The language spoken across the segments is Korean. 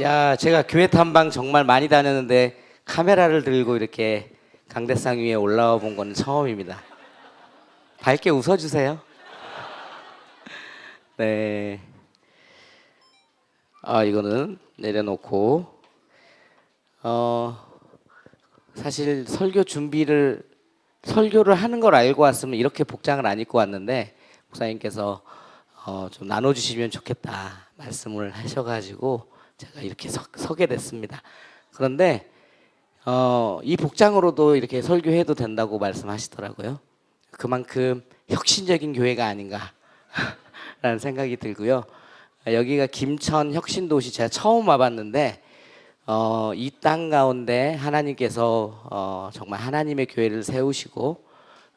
야, 제가 교회 탐방 정말 많이 다녔는데 카메라를 들고 이렇게 강대상 위에 올라와 본 건 처음입니다. 밝게 웃어주세요. 네. 아, 이거는 내려놓고, 어, 사실 설교 준비를, 설교를 하는 걸 알고 왔으면 이렇게 복장을 안 입고 왔는데, 목사님께서 어, 좀 나눠주시면 좋겠다 말씀을 하셔가지고 제가 이렇게 서, 서게 됐습니다. 그런데 어, 이 복장으로도 이렇게 설교해도 된다고 말씀하시더라고요. 그만큼 혁신적인 교회가 아닌가라는 생각이 들고요. 여기가 김천 혁신도시 제가 처음 와봤는데 어, 이 땅 가운데 하나님께서 어, 정말 하나님의 교회를 세우시고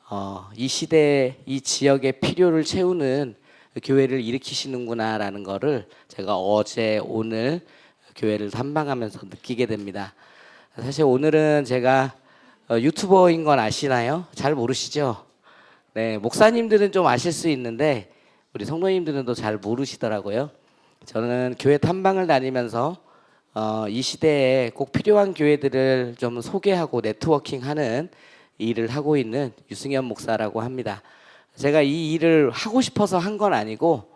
어, 이 시대 이 지역의 필요를 채우는 교회를 일으키시는구나라는 거를 제가 어제 오늘 교회를 탐방하면서 느끼게 됩니다. 사실 오늘은 제가 어, 유튜버인 건 아시나요? 잘 모르시죠? 네, 목사님들은 좀 아실 수 있는데 우리 성도님들은 또 잘 모르시더라고요. 저는 교회 탐방을 다니면서 어, 이 시대에 꼭 필요한 교회들을 좀 소개하고 네트워킹하는 일을 하고 있는 유승현 목사라고 합니다. 제가 이 일을 하고 싶어서 한 건 아니고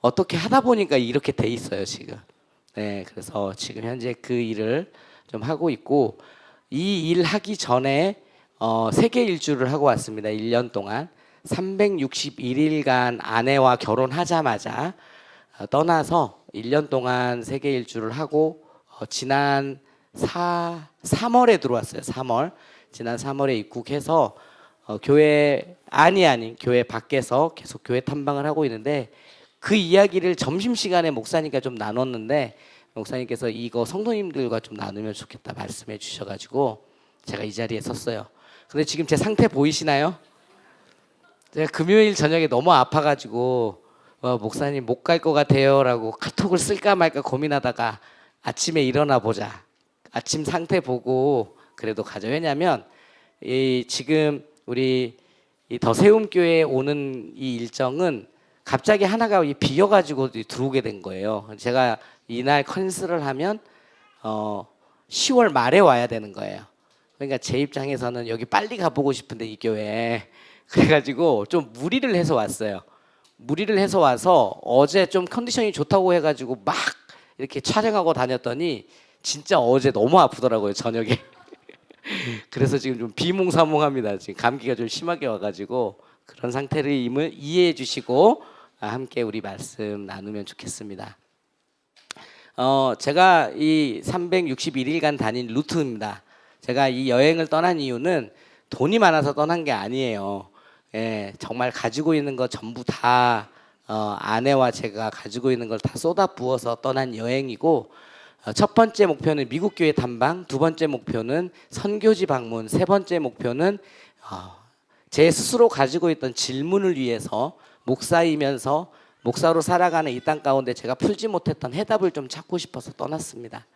어떻게 하다 보니까 이렇게 돼 있어요 지금. 네, 그래서 지금 현재 그 일을 좀 하고 있고 이 일 하기 전에 어, 세계 일주를 하고 왔습니다. 1년 동안 361일간 아내와 결혼하자마자 어, 떠나서 1년 동안 세계 일주를 하고 어, 지난 4, 3월에 들어왔어요. 3월. 지난 3월에 입국해서 어, 교회 안이 아닌 교회 밖에서 계속 교회 탐방을 하고 있는데 그 이야기를 점심 시간에 목사님과 좀 나눴는데 목사님께서 이거 성도님들과 좀 나누면 좋겠다 말씀해 주셔가지고 제가 이 자리에 섰어요. 근데 지금 제 상태 보이시나요? 제가 금요일 저녁에 너무 아파가지고 어, 목사님 못 갈 것 같아요라고 카톡을 쓸까 말까 고민하다가 아침에 일어나 보자. 아침 상태 보고 그래도 가자. 왜냐하면 이 지금 우리 이 더세움 교회에 오는 이 일정은 갑자기 하나가 이 비어 가지고 들어오게 된 거예요. 제가 이날 컨설을 하면 어 10월 말에 와야 되는 거예요. 그러니까 제 입장에서는 여기 빨리 가보고 싶은데 이 교회 그래가지고 좀 무리를 해서 왔어요. 무리를 해서 와서 어제 좀 컨디션이 좋다고 해가지고 막 이렇게 촬영하고 다녔더니 진짜 어제 너무 아프더라고요 저녁에. 그래서 지금 좀 비몽사몽합니다. 지금 감기가 좀 심하게 와가지고 그런 상태를 임을 이해해 주시고 아, 함께 우리 말씀 나누면 좋겠습니다. 어, 제가 이 361일간 다닌 루트입니다. 제가 이 여행을 떠난 이유는 돈이 많아서 떠난 게 아니에요. 예, 정말 가지고 있는 거 전부 다 어, 아내와 제가 가지고 있는 걸 다 쏟아 부어서 떠난 여행이고 어, 첫 번째 목표는 미국 교회 탐방, 두 번째 목표는 선교지 방문, 세 번째 목표는 어, 제 스스로 가지고 있던 질문을 위해서 목사이면서 목사로 살아가는 이 땅 가운데 제가 풀지 못했던 해답을 좀 찾고 싶어서 떠났습니다.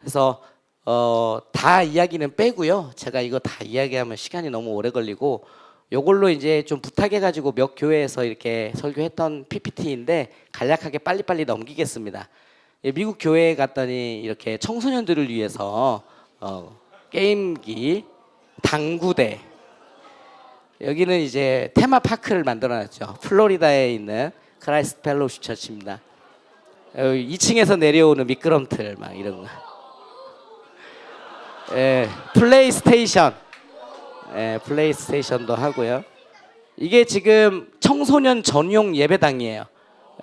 그래서 어, 다 이야기는 빼고요. 제가 이거 다 이야기하면 시간이 너무 오래 걸리고 요걸로 이제 좀 부탁해 가지고 몇 교회에서 이렇게 설교했던 PPT인데 간략하게 빨리빨리 넘기겠습니다. 예, 미국 교회에 갔더니 이렇게 청소년들을 위해서 어, 게임기, 당구대 여기는 이제 테마파크를 만들어놨죠. 플로리다에 있는 크라이스트 펠로시 처치입니다. 여기 2층에서 내려오는 미끄럼틀 막 이런 거. 예, 플레이스테이션. 예, 플레이스테이션도 하고요. 이게 지금 청소년 전용 예배당이에요.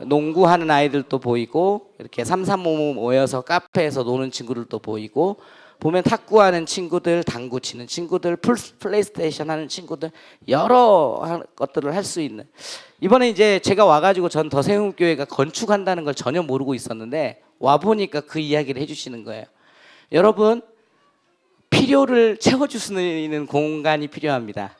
농구하는 아이들도 보이고 이렇게 삼삼오오 모여서 카페에서 노는 친구들도 보이고 보면 탁구하는 친구들, 당구 치는 친구들, 풀- 플레이스테이션 하는 친구들 여러 하- 것들을 할 수 있는 이번에 이제 제가 와가지고 전 더세움 교회가 건축한다는 걸 전혀 모르고 있었는데 와 보니까 그 이야기를 해주시는 거예요. 여러분 필요를 채워줄 수 있는 공간이 필요합니다.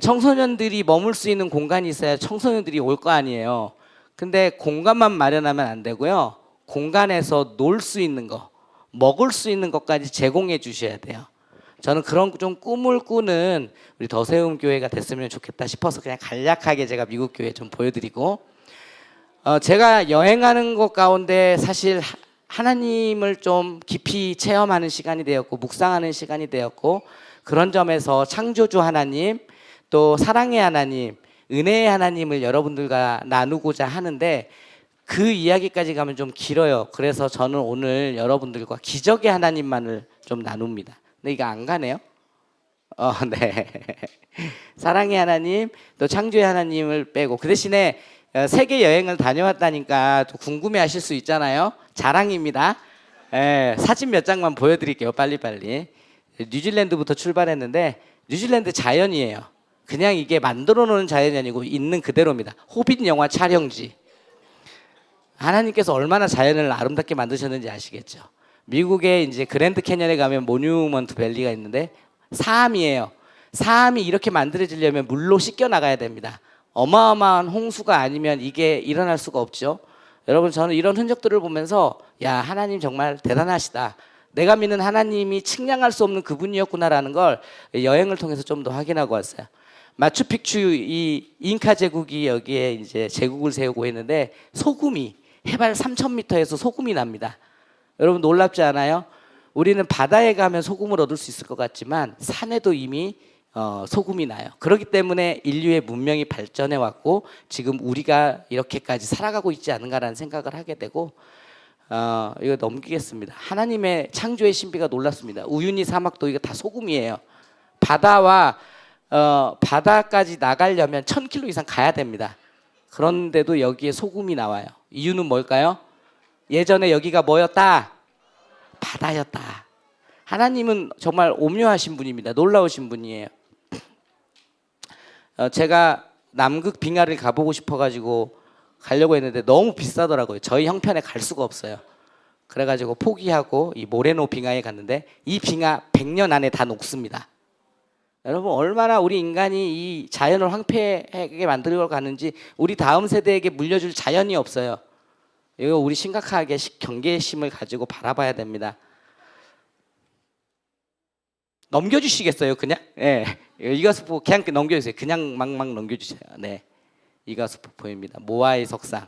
청소년들이 머물 수 있는 공간이 있어야 청소년들이 올 거 아니에요. 근데 공간만 마련하면 안 되고요. 공간에서 놀 수 있는 거, 먹을 수 있는 것까지 제공해 주셔야 돼요. 저는 그런 좀 꿈을 꾸는 우리 더세움 교회가 됐으면 좋겠다 싶어서 그냥 간략하게 제가 미국 교회 좀 보여드리고 어, 제가 여행하는 것 가운데 사실 하- 하나님을 좀 깊이 체험하는 시간이 되었고 묵상하는 시간이 되었고 그런 점에서 창조주 하나님 또 사랑의 하나님 은혜의 하나님을 여러분들과 나누고자 하는데 그 이야기까지 가면 좀 길어요. 그래서 저는 오늘 여러분들과 기적의 하나님만을 좀 나눕니다. 근데 이거 안 가네요. 어, 네. 사랑의 하나님, 또 창조의 하나님을 빼고 그 대신에 어, 세계 여행을 다녀왔다니까 또 궁금해 하실 수 있잖아요. 자랑입니다. 예, 사진 몇 장만 보여드릴게요. 빨리빨리. 뉴질랜드부터 출발했는데 뉴질랜드 자연이에요. 그냥 이게 만들어 놓은 자연이 아니고 있는 그대로입니다. 호빗 영화 촬영지. 하나님께서 얼마나 자연을 아름답게 만드셨는지 아시겠죠? 미국의 이제 그랜드 캐년에 가면 모뉴먼트 밸리가 있는데 사암이에요. 사암이 이렇게 만들어지려면 물로 씻겨 나가야 됩니다. 어마어마한 홍수가 아니면 이게 일어날 수가 없죠. 여러분 저는 이런 흔적들을 보면서 야 하나님 정말 대단하시다. 내가 믿는 하나님이 측량할 수 없는 그분이었구나라는 걸 여행을 통해서 좀 더 확인하고 왔어요. 마추픽추 이 잉카 제국이 여기에 이제 제국을 세우고 있는데 소금이 해발 3,000m에서 소금이 납니다. 여러분 놀랍지 않아요? 우리는 바다에 가면 소금을 얻을 수 있을 것 같지만 산에도 이미 어, 소금이 나요. 그렇기 때문에 인류의 문명이 발전해 왔고 지금 우리가 이렇게까지 살아가고 있지 않은가라는 생각을 하게 되고 어, 이거 넘기겠습니다. 하나님의 창조의 신비가 놀랍습니다. 우유니 사막도 이거 다 소금이에요. 바다와 어, 바다까지 나가려면 1000km 이상 가야 됩니다. 그런데도 여기에 소금이 나와요. 이유는 뭘까요? 예전에 여기가 뭐였다? 바다였다. 하나님은 정말 오묘하신 분입니다. 놀라우신 분이에요. 어, 제가 남극 빙하를 가보고 싶어가지고 가려고 했는데 너무 비싸더라고요. 저희 형편에 갈 수가 없어요. 그래가지고 포기하고 이 모레노 빙하에 갔는데 이 빙하 100년 안에 다 녹습니다. 여러분 얼마나 우리 인간이 이 자연을 황폐하게 만들고 가는지 우리 다음 세대에게 물려줄 자연이 없어요. 이거 우리 심각하게 시- 경계심을 가지고 바라봐야 됩니다. 넘겨주시겠어요, 그냥? 예. 이가수포 그냥 넘겨주세요. 그냥 막막 넘겨주세요. 네. 이가수포 보입니다. 모아의 석상.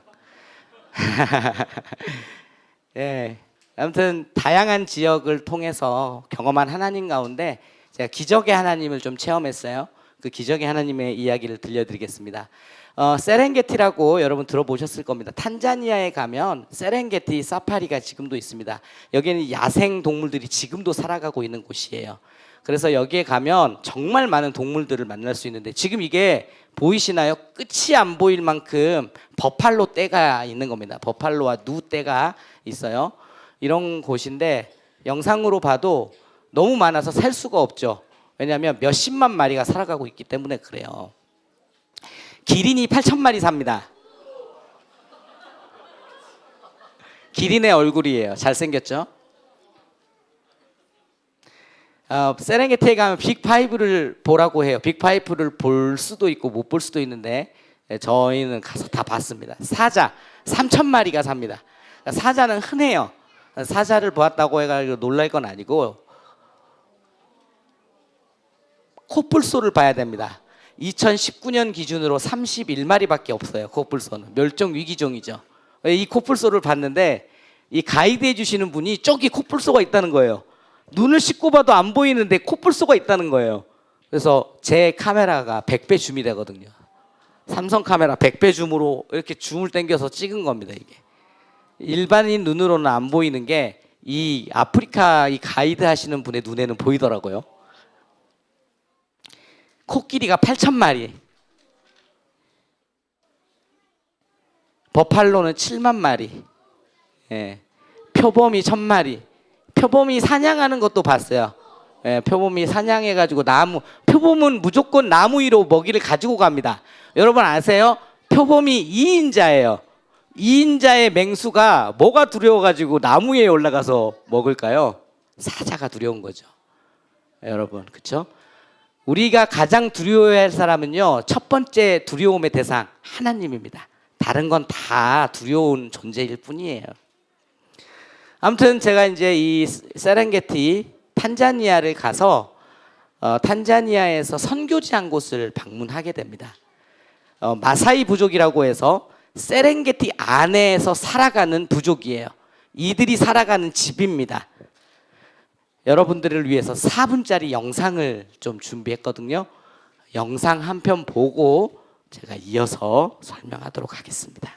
예. 아무튼 다양한 지역을 통해서 경험한 하나님 가운데 제가 기적의 하나님을 좀 체험했어요. 그 기적의 하나님의 이야기를 들려드리겠습니다. 어, 세렝게티라고 여러분 들어보셨을 겁니다. 탄자니아에 가면 세렝게티 사파리가 지금도 있습니다. 여기는 야생 동물들이 지금도 살아가고 있는 곳이에요. 그래서 여기에 가면 정말 많은 동물들을 만날 수 있는데 지금 이게 보이시나요? 끝이 안 보일 만큼 버팔로 떼가 있는 겁니다. 버팔로와 누 떼가 있어요. 이런 곳인데 영상으로 봐도 너무 많아서 살 수가 없죠. 왜냐하면 몇십만 마리가 살아가고 있기 때문에 그래요. 기린이 8천 마리 삽니다. 기린의 얼굴이에요. 잘생겼죠? 어, 세렝게티에 가면 빅파이브를 보라고 해요. 빅파이브를 볼 수도 있고 못 볼 수도 있는데 예, 저희는 가서 다 봤습니다. 사자 3천 마리가 삽니다. 사자는 흔해요. 사자를 보았다고 해가지고 놀랄 건 아니고 코뿔소를 봐야 됩니다. 2019년 기준으로 31마리밖에 없어요. 코뿔소는 멸종 위기종이죠. 이 코뿔소를 봤는데 이 가이드 해주시는 분이 저기 코뿔소가 있다는 거예요. 눈을 씻고 봐도 안 보이는데 코뿔소가 있다는 거예요. 그래서 제 카메라가 100배 줌이 되거든요. 삼성 카메라 100배 줌으로 이렇게 줌을 당겨서 찍은 겁니다, 이게. 일반인 눈으로는 안 보이는 게 이 아프리카 이 가이드 하시는 분의 눈에는 보이더라고요. 코끼리가 8천 마리. 버팔로는 7만 마리. 예. 표범이 천 마리. 표범이 사냥하는 것도 봤어요. 예, 표범이 사냥해 가지고 나무 표범은 무조건 나무 위로 먹이를 가지고 갑니다. 여러분 아세요? 표범이 2인자예요. 2인자의 맹수가 뭐가 두려워 가지고 나무 위에 올라가서 먹을까요? 사자가 두려운 거죠. 여러분. 그렇죠? 우리가 가장 두려워해야 할 사람은요. 첫 번째 두려움의 대상 하나님입니다. 다른 건 다 두려운 존재일 뿐이에요. 아무튼 제가 이제 이 세렝게티 탄자니아를 가서 어, 탄자니아에서 선교지 한 곳을 방문하게 됩니다. 어, 마사이 부족이라고 해서 세렝게티 안에서 살아가는 부족이에요. 이들이 살아가는 집입니다. 여러분들을 위해서 4분짜리 영상을 좀 준비했거든요. 영상 한 편 보고 제가 이어서 설명하도록 하겠습니다.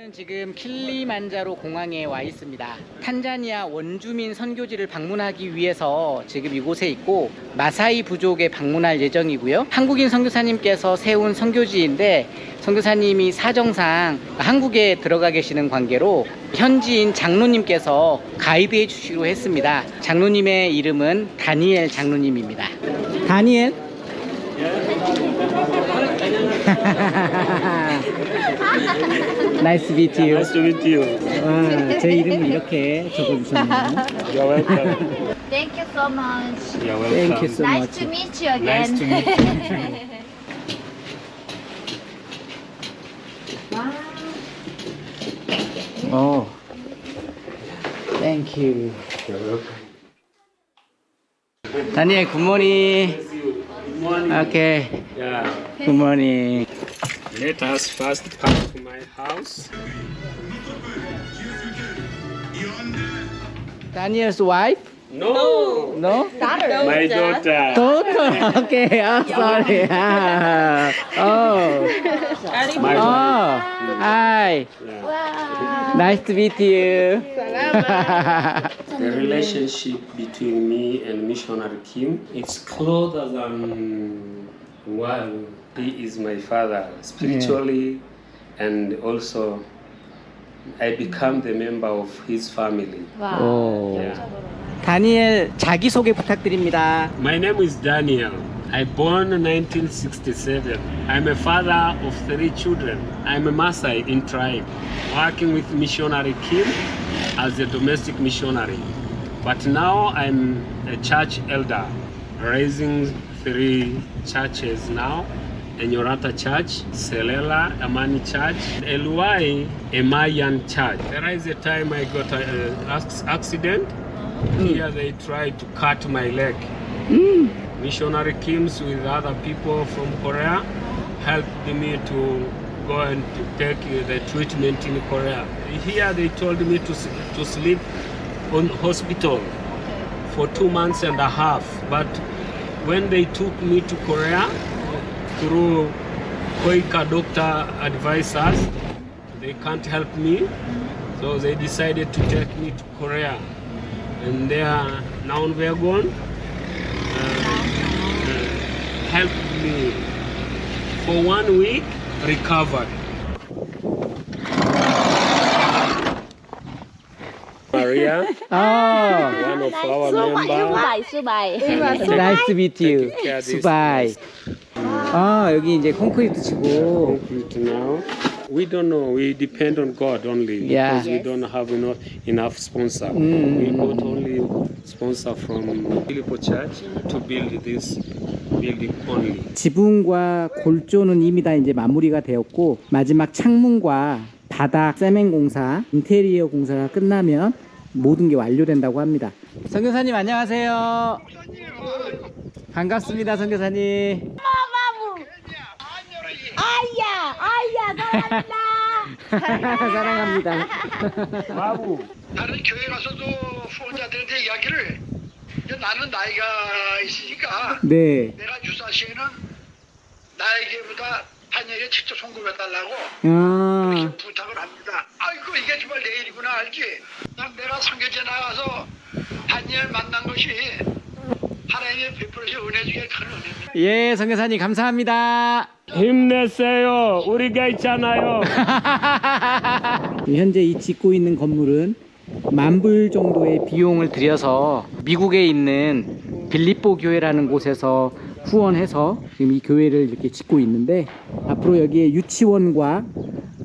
저희는 지금 킬리만자로 공항에 와 있습니다. 탄자니아 원주민 선교지를 방문하기 위해서 지금 이곳에 있고 마사이 부족에 방문할 예정이고요. 한국인 선교사님께서 세운 선교지인데 선교사님이 사정상 한국에 들어가 계시는 관계로 현지인 장로님께서 가이드해 주시기로 했습니다. 장로님의 이름은 다니엘 장로님입니다. 다니엘? 나이스 비트 유. Nice to meet you. 와, 제 이름을 이렇게 적어주셨네요. You're welcome. Thank you so much. You're welcome. Thank you so nice much. to meet you again. Nice to meet you. 어. Thank you. You're welcome. 다니엘 굿모닝. Morning. Okay. Yeah. Good morning. Let us first come to my house. Daniel's wife? No. No? Daughter. My daughter. Daughter. Okay. I'm sorry. Oh. My oh. Hi. Yeah. Wow. Nice to meet you. The relationship between me and missionary Kim it's closer than well he is my father spiritually and also I become the member of his family. 오. Yeah. 다니엘 자기 소개 부탁드립니다. My name is Daniel. I born in 1967. I'm a father of three children. I'm a Maasai in tribe, working with missionary Kim as a domestic missionary. But now I'm a church elder, raising three churches now. Enyorata Church, Selela Amani Church, Eluai Emayan Church. There is a time I got an accident. Hmm. Here they tried to cut my leg. Missionary Kims with other people from Korea helped me to go and to take the treatment in Korea. Here they told me to, to sleep on hospital for two months and a half. But when they took me to Korea through Koika doctor advisors, they can't help me. So they decided to take me to Korea. And there, now we're gone helped me for one week recovered. Maria, 어. one of our members. 수바이. Nice to meet you. Take care of this 수바이. 아, 여기 이제 콘크리트 치고 Concrete now. We don't know. We depend on God only Yeah. because we don't have enough, enough sponsor. Mm. We got only sponsor from Filippo Church to build this 지붕과 골조는 이미 다 이제 마무리가 되었고 마지막 창문과 바닥 세멘 공사, 인테리어 공사가 끝나면 모든 게 완료된다고 합니다. 선교사님 안녕하세요. 반갑습니다, 선교사님. 아야, 아야, 사랑한다. 사랑합니다. 다른 교회 가서도 후원자들한테 이야기를 이제 나는 나이가 있으니까 네. 내가 유사시에는 나에게보다 한여에게 직접 송금해달라고 아, 부탁을 합니다. 아이고 이게 정말 내 일이구나 알지? 난 내가 상교제 나가서 한여를 만난 것이 하나님의 베풀어서 은혜 중에 큰 은혜입니다. 예, 선교사님 감사합니다. 힘내세요. 우리가 있잖아요. 현재 이 짓고 있는 건물은 만불 정도의 비용을 들여서 미국에 있는 빌립보 교회라는 곳에서 후원해서 지금 이 교회를 이렇게 짓고 있는데 앞으로 여기에 유치원과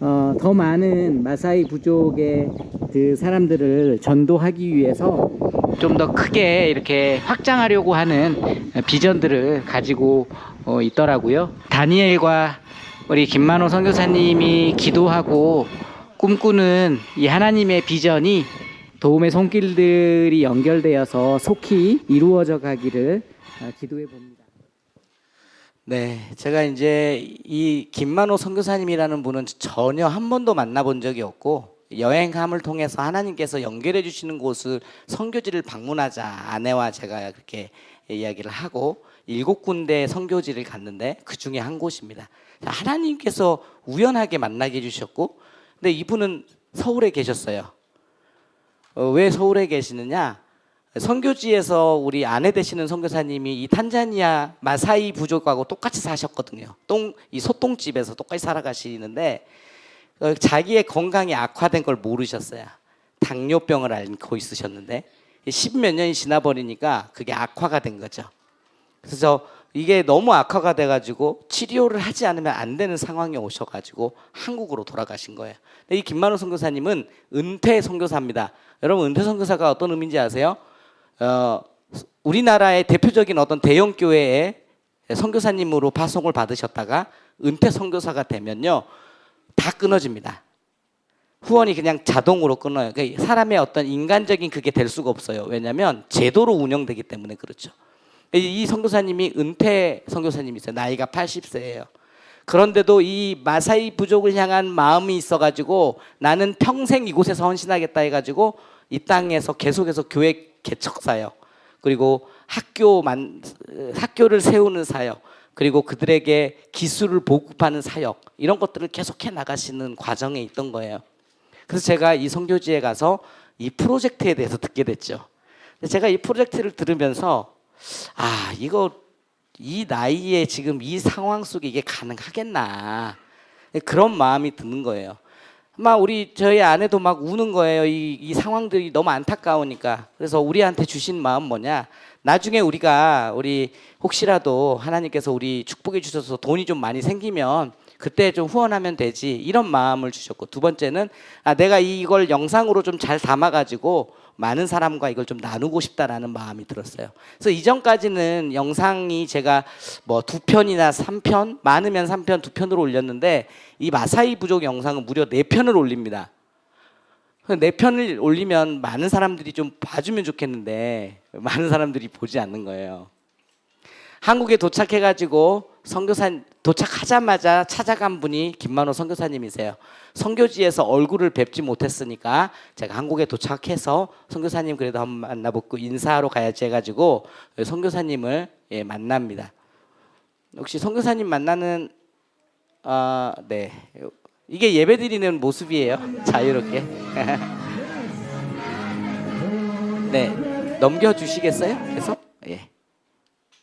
어, 더 많은 마사이 부족의 그 사람들을 전도하기 위해서 좀 더 크게 이렇게 확장하려고 하는 비전들을 가지고 어, 있더라고요. 다니엘과 우리 김만호 선교사님이 기도하고 꿈꾸는 이 하나님의 비전이 도움의 손길들이 연결되어서 속히 이루어져 가기를 어, 기도해 봅니다. 네, 제가 이제 이 김만호 선교사님이라는 분은 전혀 한 번도 만나본 적이 없고 여행함을 통해서 하나님께서 연결해 주시는 곳을 선교지를 방문하자 아내와 제가 그렇게 이야기를 하고 일곱 군데 선교지를 갔는데 그 중에 한 곳입니다. 하나님께서 우연하게 만나게 해주셨고, 근데 이분은 서울에 계셨어요. 어, 왜 서울에 계시느냐? 선교지에서 우리 아내 되시는 선교사님이 이 탄자니아 마사이 부족하고 똑같이 사셨거든요. 똥 이 소똥집에서 똑같이 살아가시는데 어, 자기의 건강이 악화된 걸 모르셨어요. 당뇨병을 앓고 있으셨는데 십몇 년이 지나버리니까 그게 악화가 된 거죠. 그래서 이게 너무 악화가 돼가지고 치료를 하지 않으면 안 되는 상황에 오셔가지고 한국으로 돌아가신 거예요. 이 김만호 선교사님은 은퇴 선교사입니다. 여러분 은퇴 선교사가 어떤 의미인지 아세요? 어, 우리나라의 대표적인 어떤 대형 교회에 선교사님으로 파송을 받으셨다가 은퇴 선교사가 되면요 다 끊어집니다. 후원이 그냥 자동으로 끊어요. 그러니까 사람의 어떤 인간적인 그게 될 수가 없어요. 왜냐하면 제도로 운영되기 때문에 그렇죠. 이이 선교사님이 은퇴 선교사님이세요. 나이가 80세예요. 그런데도 이 마사이 부족을 향한 마음이 있어가지고 나는 평생 이곳에서 헌신하겠다 해가지고 이 땅에서 계속해서 교회 개척 사역 그리고 학교 만 학교를 세우는 사역 그리고 그들에게 기술을 보급하는 사역 이런 것들을 계속해 나가시는 과정에 있던 거예요. 그래서 제가 이 선교지에 가서 이 프로젝트에 대해서 듣게 됐죠. 제가 이 프로젝트를 들으면서 아 이거 이 나이에 지금 이 상황 속에 이게 가능하겠나 그런 마음이 드는 거예요. 막 우리 저희 아내도 막 우는 거예요. 이, 이 상황들이 너무 안타까우니까. 그래서 우리한테 주신 마음 뭐냐? 나중에 우리가 우리 혹시라도 하나님께서 우리 축복해 주셔서 돈이 좀 많이 생기면 그때 좀 후원하면 되지 이런 마음을 주셨고 두 번째는 아 내가 이걸 영상으로 좀 잘 담아 가지고 많은 사람과 이걸 좀 나누고 싶다라는 마음이 들었어요. 그래서 이전까지는 영상이 제가 뭐 두 편이나 삼 편, 많으면 삼 편, 두 편으로 올렸는데 이 마사이 부족 영상은 무려 네 편을 올립니다. 네 편을 올리면 많은 사람들이 좀 봐주면 좋겠는데 많은 사람들이 보지 않는 거예요. 한국에 도착해가지고 선교사 도착하자마자 찾아간 분이 김만호 선교사님이세요. 선교지에서 얼굴을 뵙지 못했으니까 제가 한국에 도착해서 선교사님 그래도 한번 만나보고 인사하러 가야지 해가지고 선교사님을 예, 만납니다. 혹시 선교사님 만나는 아 네. 이게 예배 드리는 모습이에요. 자유롭게. 네. 넘겨 주시겠어요? 계속? 예.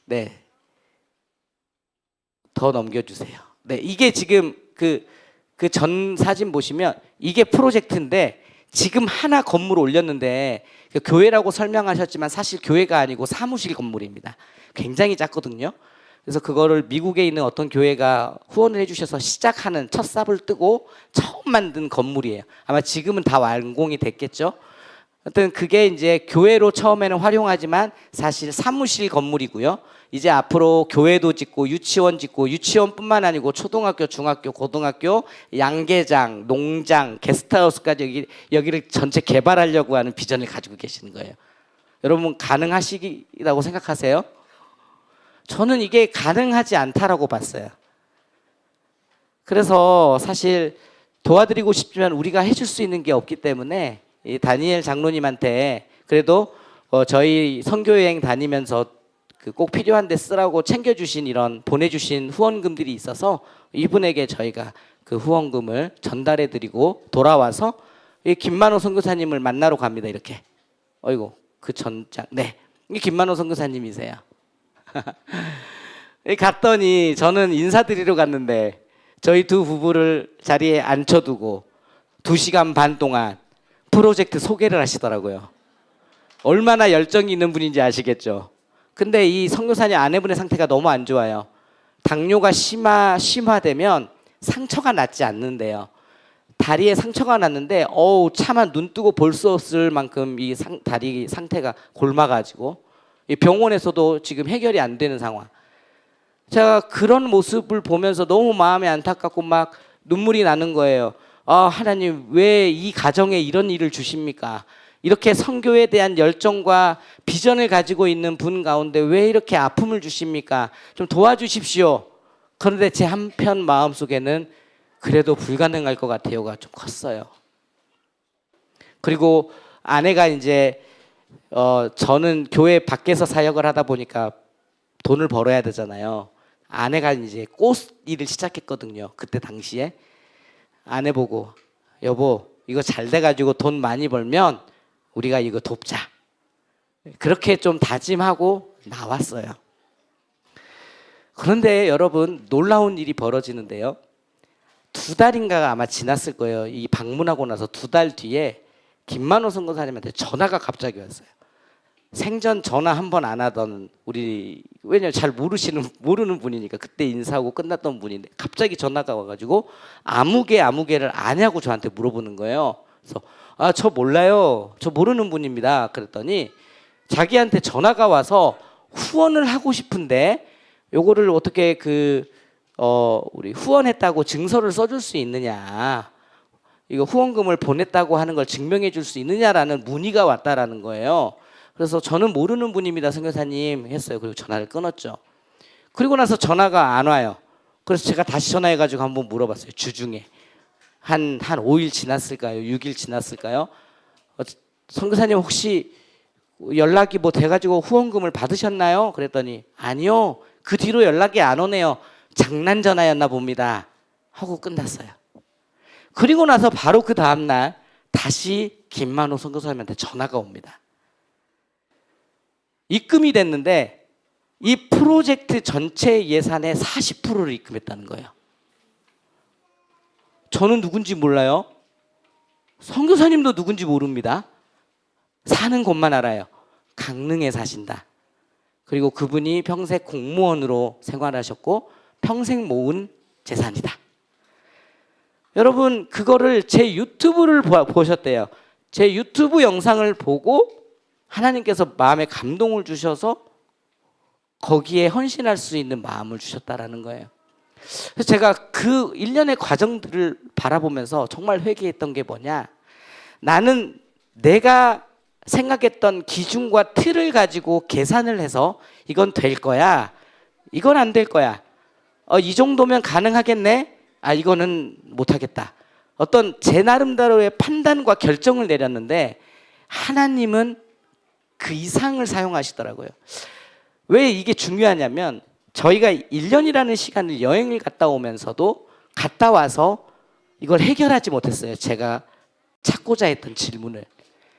네. 더 넘겨 주세요. 네. 이게 지금 그 그 전 사진 보시면 이게 프로젝트인데 지금 하나 건물 올렸는데 그 교회라고 설명하셨지만 사실 교회가 아니고 사무실 건물입니다. 굉장히 작거든요. 그래서 그거를 미국에 있는 어떤 교회가 후원을 해주셔서 시작하는 첫 삽을 뜨고 처음 만든 건물이에요. 아마 지금은 다 완공이 됐겠죠. 하여튼 그게 이제 교회로 처음에는 활용하지만 사실 사무실 건물이고요. 이제 앞으로 교회도 짓고 유치원 짓고 유치원뿐만 아니고 초등학교, 중학교, 고등학교, 양계장, 농장, 게스트하우스까지 여기 여기를 전체 개발하려고 하는 비전을 가지고 계시는 거예요. 여러분 가능하시라고 생각하세요? 저는 이게 가능하지 않다라고 봤어요. 그래서 사실 도와드리고 싶지만 우리가 해줄 수 있는 게 없기 때문에 이 다니엘 장로님한테 그래도 어 저희 선교 여행 다니면서 그 꼭 필요한데 쓰라고 챙겨주신 이런 보내주신 후원금들이 있어서 이분에게 저희가 그 후원금을 전달해드리고 돌아와서 이 김만호 선교사님을 만나러 갑니다 이렇게. 어이고 그 전장 네, 이 김만호 선교사님이세요. 이 갔더니 저는 인사드리러 갔는데 저희 두 부부를 자리에 앉혀두고 두 시간 반 동안 프로젝트 소개를 하시더라고요. 얼마나 열정이 있는 분인지 아시겠죠? 근데 이 선교사님 아내분의 상태가 너무 안 좋아요. 당뇨가 심화 심화되면 상처가 낫지 않는데요. 다리에 상처가 났는데 어우 차마 눈 뜨고 볼 수 없을 만큼 이 상, 다리 상태가 골마가지고 이 병원에서도 지금 해결이 안 되는 상황. 제가 그런 모습을 보면서 너무 마음이 안타깝고 막 눈물이 나는 거예요. 아, 하나님 왜 이 가정에 이런 일을 주십니까? 이렇게 성교에 대한 열정과 비전을 가지고 있는 분 가운데 왜 이렇게 아픔을 주십니까? 좀 도와주십시오. 그런데 제 한편 마음 속에는 그래도 불가능할 것 같아요가 좀 컸어요. 그리고 아내가 이제 어 저는 교회 밖에서 사역을 하다 보니까 돈을 벌어야 되잖아요. 아내가 이제 꽃 일을 시작했거든요. 그때 당시에 아내 보고 여보 이거 잘 돼가지고 돈 많이 벌면 우리가 이거 돕자. 그렇게 좀 다짐하고 나왔어요. 그런데 여러분 놀라운 일이 벌어지는데요. 두 달인가가 아마 지났을 거예요. 이 방문하고 나서 두 달 뒤에 김만호 선교사님한테 전화가 갑자기 왔어요. 생전 전화 한 번 안 하던 우리 왜냐면 잘 모르시는 모르는 분이니까 그때 인사하고 끝났던 분인데 갑자기 전화가 와가지고 아무개 아무개를 아냐고 저한테 물어보는 거예요. 그래서 아 저 몰라요. 저 모르는 분입니다. 그랬더니 자기한테 전화가 와서 후원을 하고 싶은데 요거를 어떻게 그 어 우리 후원했다고 증서를 써줄 수 있느냐 이거 후원금을 보냈다고 하는 걸 증명해 줄 수 있느냐라는 문의가 왔다라는 거예요. 그래서 저는 모르는 분입니다, 선교사님 했어요. 그리고 전화를 끊었죠. 그리고 나서 전화가 안 와요. 그래서 제가 다시 전화해 가지고 한번 물어봤어요. 주중에 한한 5일 지났을까요? 6일 지났을까요? 어, 선교사님 혹시 연락이 뭐 돼가지고 후원금을 받으셨나요? 그랬더니 아니요. 그 뒤로 연락이 안 오네요. 장난 전화였나 봅니다. 하고 끝났어요. 그리고 나서 바로 그 다음 날 다시 김만호 선교사님한테 전화가 옵니다. 입금이 됐는데 이 프로젝트 전체 예산의 40%를 입금했다는 거예요. 저는 누군지 몰라요. 선교사님도 누군지 모릅니다. 사는 곳만 알아요. 강릉에 사신다. 그리고 그분이 평생 공무원으로 생활하셨고 평생 모은 재산이다. 여러분 그거를 제 유튜브를 보- 보셨대요. 제 유튜브 영상을 보고 하나님께서 마음에 감동을 주셔서 거기에 헌신할 수 있는 마음을 주셨다라는 거예요. 그래서 제가 그 일련의 과정들을 바라보면서 정말 회개했던 게 뭐냐? 나는 내가 생각했던 기준과 틀을 가지고 계산을 해서 이건 될 거야. 이건 안 될 거야. 어, 이 정도면 가능하겠네? 아, 이거는 못 하겠다. 어떤 제 나름대로의 판단과 결정을 내렸는데 하나님은 그 이상을 사용하시더라고요. 왜 이게 중요하냐면 저희가 1년이라는 시간을 여행을 갔다 오면서도 갔다 와서 이걸 해결하지 못했어요. 제가 찾고자 했던 질문을.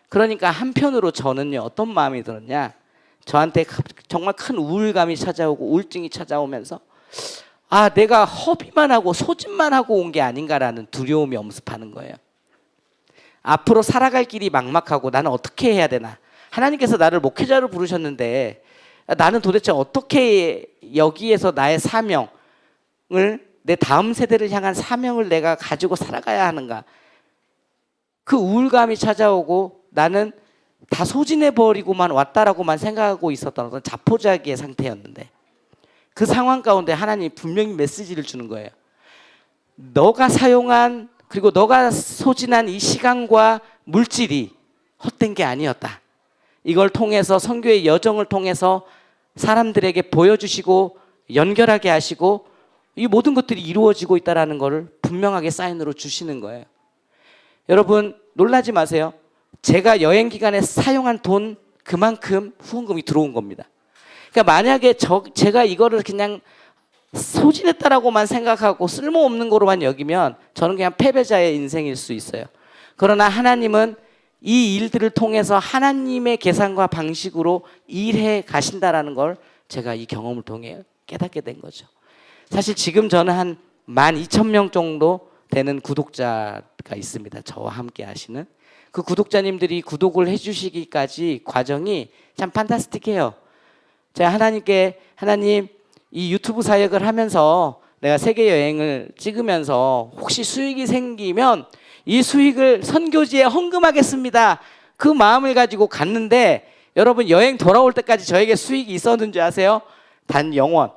그러니까 한편으로 저는요 어떤 마음이 들었냐 저한테 정말 큰 우울감이 찾아오고 우울증이 찾아오면서 아 내가 허비만 하고 소진만 하고 온 게 아닌가라는 두려움이 엄습하는 거예요. 앞으로 살아갈 길이 막막하고 나는 어떻게 해야 되나? 하나님께서 나를 목회자로 부르셨는데 나는 도대체 어떻게 여기에서 나의 사명을 내 다음 세대를 향한 사명을 내가 가지고 살아가야 하는가? 그 우울감이 찾아오고 나는 다 소진해 버리고만 왔다라고만 생각하고 있었던 어떤 자포자기의 상태였는데 그 상황 가운데 하나님 분명히 메시지를 주는 거예요. 너가 사용한 그리고 너가 소진한 이 시간과 물질이 헛된 게 아니었다. 이걸 통해서 선교의 여정을 통해서 사람들에게 보여주시고 연결하게 하시고 이 모든 것들이 이루어지고 있다라는 것을 분명하게 사인으로 주시는 거예요. 여러분 놀라지 마세요. 제가 여행 기간에 사용한 돈 그만큼 후원금이 들어온 겁니다. 그러니까 만약에 저, 제가 이거를 그냥 소진했다라고만 생각하고 쓸모없는 거로만 여기면 저는 그냥 패배자의 인생일 수 있어요. 그러나 하나님은 이 일들을 통해서 하나님의 계산과 방식으로 일해 가신다라는 걸 제가 이 경험을 통해 깨닫게 된 거죠. 사실 지금 저는 한 12,000명 정도 되는 구독자가 있습니다. 저와 함께 하시는 그 구독자님들이 구독을 해주시기까지 과정이 참 판타스틱해요. 제가 하나님께 하나님 이 유튜브 사역을 하면서 내가 세계 여행을 찍으면서 혹시 수익이 생기면 이 수익을 선교지에 헌금하겠습니다. 그 마음을 가지고 갔는데 여러분 여행 돌아올 때까지 저에게 수익이 있었는지 아세요? 단 영원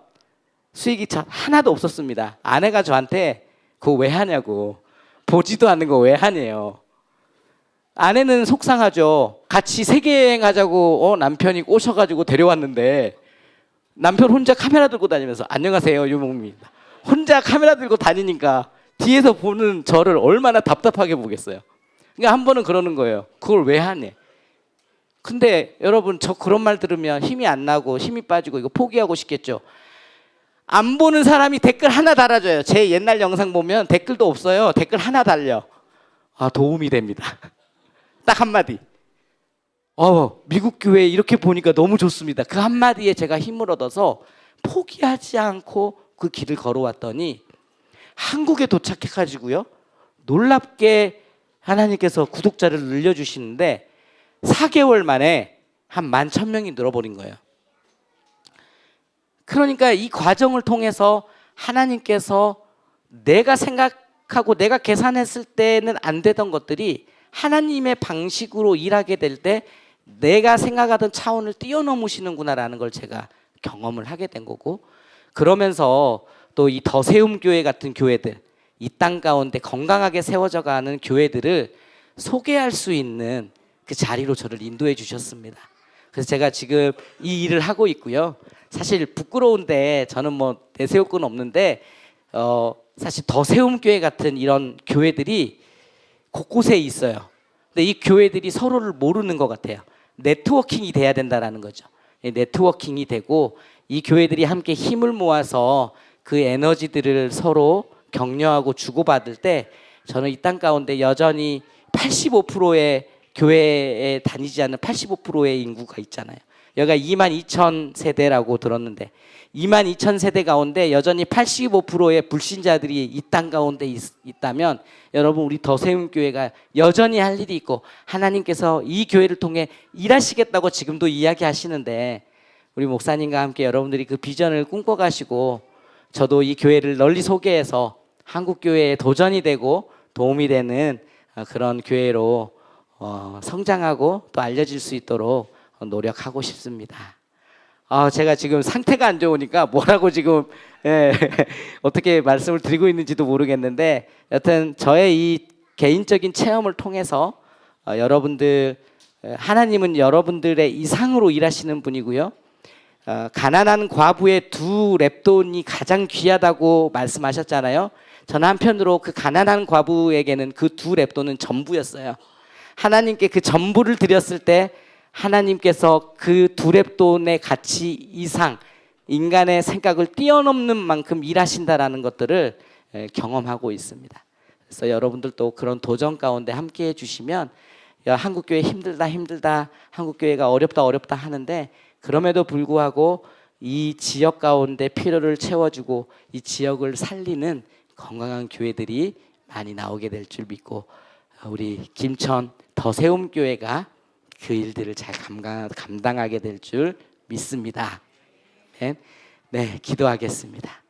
수익이 참 하나도 없었습니다. 아내가 저한테 그거 왜 하냐고 보지도 않는 거 왜 하네요. 아내는 속상하죠. 같이 세계 여행 하자고 어, 남편이 꼬셔가지고 데려왔는데 남편 혼자 카메라 들고 다니면서 안녕하세요 유목입니다. 혼자 카메라 들고 다니니까 뒤에서 보는 저를 얼마나 답답하게 보겠어요. 그러니까 한 번은 그러는 거예요. 그걸 왜 하네? 근데 여러분 저 그런 말 들으면 힘이 안 나고 힘이 빠지고 이거 포기하고 싶겠죠. 안 보는 사람이 댓글 하나 달아줘요. 제 옛날 영상 보면 댓글도 없어요. 댓글 하나 달려. 아 도움이 됩니다. 딱 한마디. 어 미국 교회 이렇게 보니까 너무 좋습니다. 그 한마디에 제가 힘을 얻어서 포기하지 않고 그 길을 걸어왔더니 한국에 도착해 가지고요. 놀랍게 하나님께서 구독자를 늘려 주시는데 4개월 만에 한만천 명이 늘어버린 거예요. 그러니까 이 과정을 통해서 하나님께서 내가 생각하고 내가 계산했을 때는 안 되던 것들이 하나님의 방식으로 일하게 될 때 내가 생각하던 차원을 뛰어넘으시는구나라는 걸 제가 경험을 하게 된 거고 그러면서 또 이 더세움 교회 같은 교회들 이 땅 가운데 건강하게 세워져 가는 교회들을 소개할 수 있는 그 자리로 저를 인도해 주셨습니다. 그래서 제가 지금 이 일을 하고 있고요. 사실 부끄러운데 저는 뭐 내세울 건 없는데 어 사실 더세움 교회 같은 이런 교회들이 곳곳에 있어요. 근데 이 교회들이 서로를 모르는 것 같아요. 네트워킹이 돼야 된다라는 거죠. 이 네트워킹이 되고 이 교회들이 함께 힘을 모아서 그 에너지들을 서로 격려하고 주고받을 때 저는 이 땅 가운데 여전히 85%의 교회에 다니지 않는 85%의 인구가 있잖아요. 여기가 2만 2천 세대라고 들었는데 2만 2천 세대 가운데 여전히 85%의 불신자들이 이 땅 가운데 있, 있다면 여러분 우리 더세움 교회가 여전히 할 일이 있고 하나님께서 이 교회를 통해 일하시겠다고 지금도 이야기하시는데 우리 목사님과 함께 여러분들이 그 비전을 꿈꿔가시고 저도 이 교회를 널리 소개해서 한국 교회에 도전이 되고 도움이 되는 어, 그런 교회로 어, 성장하고 또 알려질 수 있도록 노력하고 싶습니다. 아, 제가 지금 상태가 안 좋으니까 뭐라고 지금 예, 어떻게 말씀을 드리고 있는지도 모르겠는데 여튼 저의 이 개인적인 체험을 통해서 어, 여러분들 에, 하나님은 여러분들의 이상으로 일하시는 분이고요. 어, 가난한 과부의 두 랩돈이 가장 귀하다고 말씀하셨잖아요. 저는 한편으로 그 가난한 과부에게는 그 두 랩돈은 전부였어요. 하나님께 그 전부를 드렸을 때 하나님께서 그 두 랩돈의 가치 이상 인간의 생각을 뛰어넘는 만큼 일하신다라는 것들을 에, 경험하고 있습니다. 그래서 여러분들도 그런 도전 가운데 함께 해주시면 야, 한국 교회 힘들다 힘들다 한국 교회가 어렵다 어렵다 하는데 그럼에도 불구하고 이 지역 가운데 필요를 채워주고 이 지역을 살리는 건강한 교회들이 많이 나오게 될 줄 믿고 우리 김천 더세움 교회가 그 일들을 잘 감당, 감당하게 될 줄 믿습니다. 네, 네 기도하겠습니다.